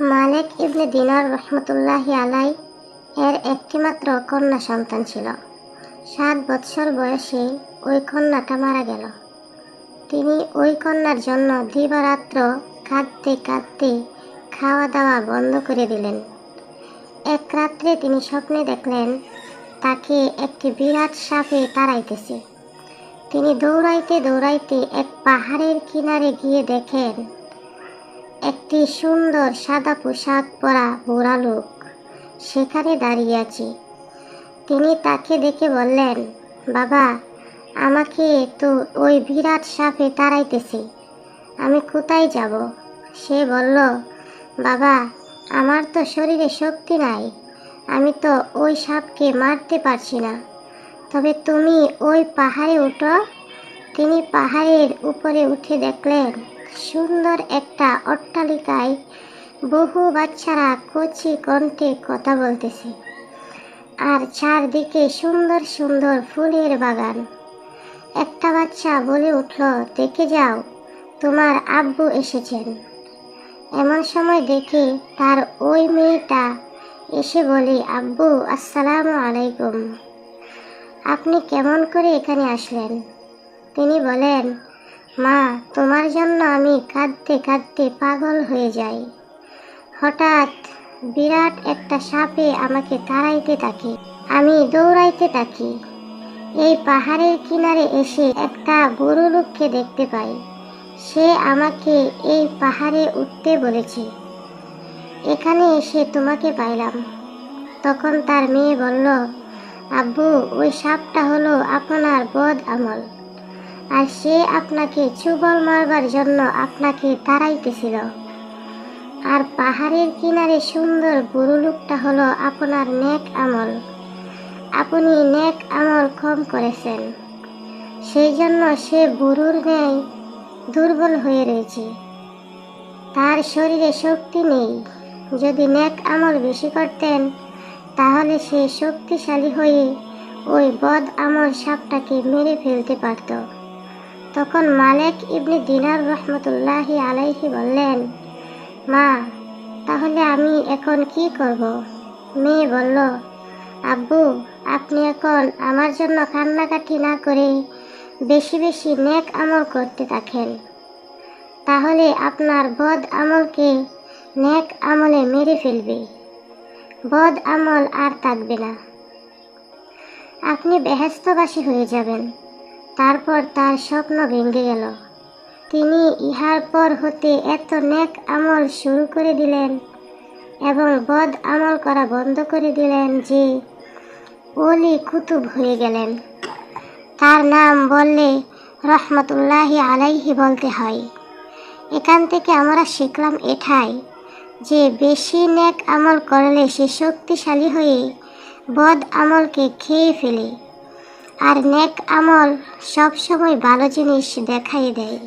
মালিক ইবনে দিনার রহমতুল্লাহি আলাই এর একটিমাত্র কন্যা সন্তান ছিল। সাত বৎসর বয়সে ওই কন্যাটা মারা গেল। তিনি ওই কন্যার জন্য দিবারাত্র কাঁদতে কাঁদতে খাওয়া দাওয়া বন্ধ করে দিলেন। এক রাত্রে তিনি স্বপ্নে দেখলেন, তাকে একটি বিরাট সাপে তাড়াইতেছে। তিনি দৌড়াইতে দৌড়াইতে এক পাহাড়ের কিনারে গিয়ে দেখেন একটি সুন্দর সাদা পোশাক পরা বুড়া লোক সেখানে দাঁড়িয়ে আছে। তিনি তাকে দেখে বললেন, বাবা, আমাকে তো ওই বিরাট সাপে তাড়াইতেছে, আমি কোথায় যাব? সে বলল, বাবা, আমার তো শরীরে শক্তি নাই, আমি তো ওই সাপকে মারতে পারছি না। তবে তুমি ওই পাহাড়ে উঠো। তিনি পাহাড়ের উপরে উঠে দেখলেন সুন্দর একটা অট্টালিকায় বহু বাচ্চারা কচি কণ্ঠে কথা বলতেছে। আর চারদিকে সুন্দর সুন্দর ফুলের বাগান। একটা বাচ্চা বলে উঠল, দেখে যাও, তোমার আব্বু এসেছেন। এমন সময় দেখে তার ওই মেয়েটা এসে বলে, আব্বু, আসসালামু আলাইকুম। আপনি কেমন করে এখানে আসলেন? তিনি বলেন মা, তোমার জন্য আমি কাঁদতে কাঁদতে পাগল হয়ে যাই। হঠাৎ বিরাট একটা সাপে আমাকে তাড়াইতে থাকে, আমি দৌড়াইতে থাকি। এই পাহাড়ের কিনারে এসে একটা বুড়ো লোককে দেখতে পাই। সে আমাকে এই পাহাড়ে উঠতে বলেছে। এখানে এসে তোমাকে পাইলাম। তখন তার মেয়ে বলল, আব্বু, ওই সাপটা হলো আপনার বদ আমল। আর সে আপনাকে চুবল মারবার জন্য আপনাকে তাড়াইতেছিল। আর পাহাড়ের কিনারে সুন্দর বুড়ো লোকটা হলো আপনার নেক আমল। আপনি নেক আমল কম করেছেন। সেই জন্য সে বুড়োর ন্যায় দুর্বল হয়ে রয়েছে। তার শরীরে শক্তি নেই। যদি নেক আমল বেশি করতেন, তাহলে সে শক্তিশালী হয়ে ওই বদ আমল সাপটাকে মেরে ফেলতে পারত। তখন মালেক ইবনে দিনার রহমতুল্লাহি আলাইহি বললেন, মা, তাহলে আমি এখন কি করব? মেয়ে বলল, আব্বু, আপনি এখন আমার জন্য কান্নাকাটি না করে বেশি বেশি নেক আমল করতে থাকেন। তাহলে আপনার বদ আমলকে নেক আমলে মেরে ফেলবে। বদ আমল আর থাকবে না। আপনি বেহেস্তবাসী হয়ে যাবেন। তারপর তার স্বপ্ন ভেঙে গেল। তিনি ইহার পর হতে এত নেক আমল শুরু করে দিলেন এবং বদ আমল করা বন্ধ করে দিলেন যে ওলি কুতুব হয়ে গেলেন। তার নাম বললে রহমতুল্লাহি আলাইহি বলতে হয়। এখান থেকে আমরা শিখলাম এটাই যে বেশি নেক আমল করলে সে শক্তিশালী হয়ে বদ আমলকে খেয়ে ফেলে। আর নেক আমল সবসময় ভালো জিনিস দেখাই দেয়।